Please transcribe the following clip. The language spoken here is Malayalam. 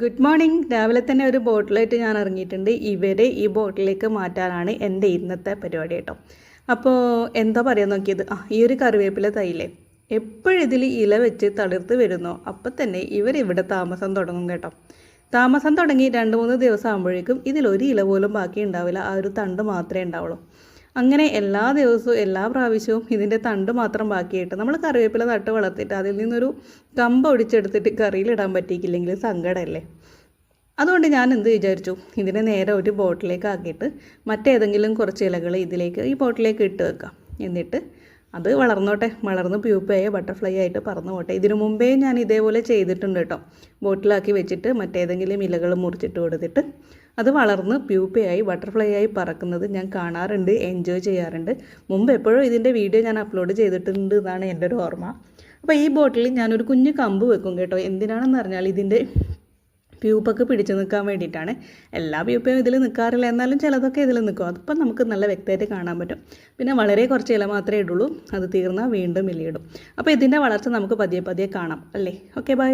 ഗുഡ് മോർണിംഗ് രാവിലെ തന്നെ ഒരു ബോട്ടിലായിട്ട് ഞാൻ ഇറങ്ങിയിട്ടുണ്ട്. ഇവരെ ഈ ബോട്ടിലേക്ക് മാറ്റാനാണ് എന്റെ ഇന്നത്തെ പരിപാടി കേട്ടോ. അപ്പോൾ എന്താ പറയാൻ നോക്കിയത്? ആ ഈ ഒരു കറിവേപ്പില തൈലേ എപ്പോഴിതിൽ ഇല വെച്ച് തളിർത്ത് വരുന്നോ. അപ്പം തന്നെ ഇവരിവിടെ താമസം തുടങ്ങും കേട്ടോ. താമസം തുടങ്ങി രണ്ട് മൂന്ന് ദിവസം ആകുമ്പോഴേക്കും ഇതിലൊരു ഇല പോലും ബാക്കി ഉണ്ടാവില്ല ആ ഒരു തണ്ട് മാത്രമേ ഉണ്ടാവുള്ളൂ. അങ്ങനെ എല്ലാ ദിവസവും എല്ലാ പ്രാവശ്യവും ഇതിന്റെ തണ്ട് മാത്രം ബാക്കിയായിട്ട് നമ്മൾ കറിവേപ്പില നട്ട് വളർത്തിയിട്ട് അതിൽ നിന്നൊരു കമ്പ് ഒടിച്ചെടുത്തിട്ട് കറിയിലിടാൻ പറ്റിയില്ലെങ്കിൽ സങ്കടമല്ലേ? അതുകൊണ്ട് ഞാൻ എന്ത് വിചാരിച്ചു? ഇതിനെ നേരെ ഒരു ബോട്ടിലേക്ക് ആക്കിയിട്ട് മറ്റേതെങ്കിലും കുറച്ച് ഇലകൾ ഇതിലേക്ക് ഈ ബോട്ടിലേക്ക് ഇട്ട് വെക്കാം. എന്നിട്ട് അത് വളർന്നോട്ടെ വളർന്ന് പ്യൂപ്പയെ ബട്ടർഫ്ലൈ ആയിട്ട് പറന്നു പോട്ടെ ഇതിനു മുമ്പേ ഞാൻ ഇതേപോലെ ചെയ്തിട്ടുണ്ട് കേട്ടോ. ബോട്ടിലാക്കി വെച്ചിട്ട് മറ്റേതെങ്കിലും ഇലകൾ മുറിച്ചിട്ട് കൊടുത്തിട്ട് അത് വളർന്ന് പ്യൂപ്പയായി ബട്ടർഫ്ലൈ ആയി പറക്കുന്നത് ഞാൻ കാണാറുണ്ട് എൻജോയ് ചെയ്യാറുണ്ട്. മുമ്പ് എപ്പോഴും ഇതിന്റെ വീഡിയോ ഞാൻ അപ്ലോഡ് ചെയ്തിട്ടുണ്ട് എന്നാണ് എന്റെ ഒരു ഓർമ്മ. അപ്പോൾ ഈ ബോട്ടിൽ ഞാനൊരു കുഞ്ഞു കമ്പ് വെക്കും കേട്ടോ. എന്തിനാണെന്ന് പറഞ്ഞാൽ ഇതിന്റെ പ്യൂപ്പൊക്കെ പിടിച്ചു നിൽക്കാൻ വേണ്ടിയിട്ടാണ്. എല്ലാ പ്യൂപ്പയും ഇതിൽ നിൽക്കാറില്ല. എന്നാലും ചിലതൊക്കെ ഇതിൽ നിൽക്കും. അതിപ്പം നമുക്ക് നല്ല വ്യക്തമായിട്ട് കാണാൻ പറ്റും. പിന്നെ വളരെ കുറച്ച് ഇല മാത്രമേ ഇടുള്ളൂ. അത് തീർന്നാൽ വീണ്ടും ഇലയിടും. അപ്പോൾ ഇതിന്റെ വളർച്ച നമുക്ക് പതിയെ പതിയെ കാണാം. അല്ലേ? Okay bye.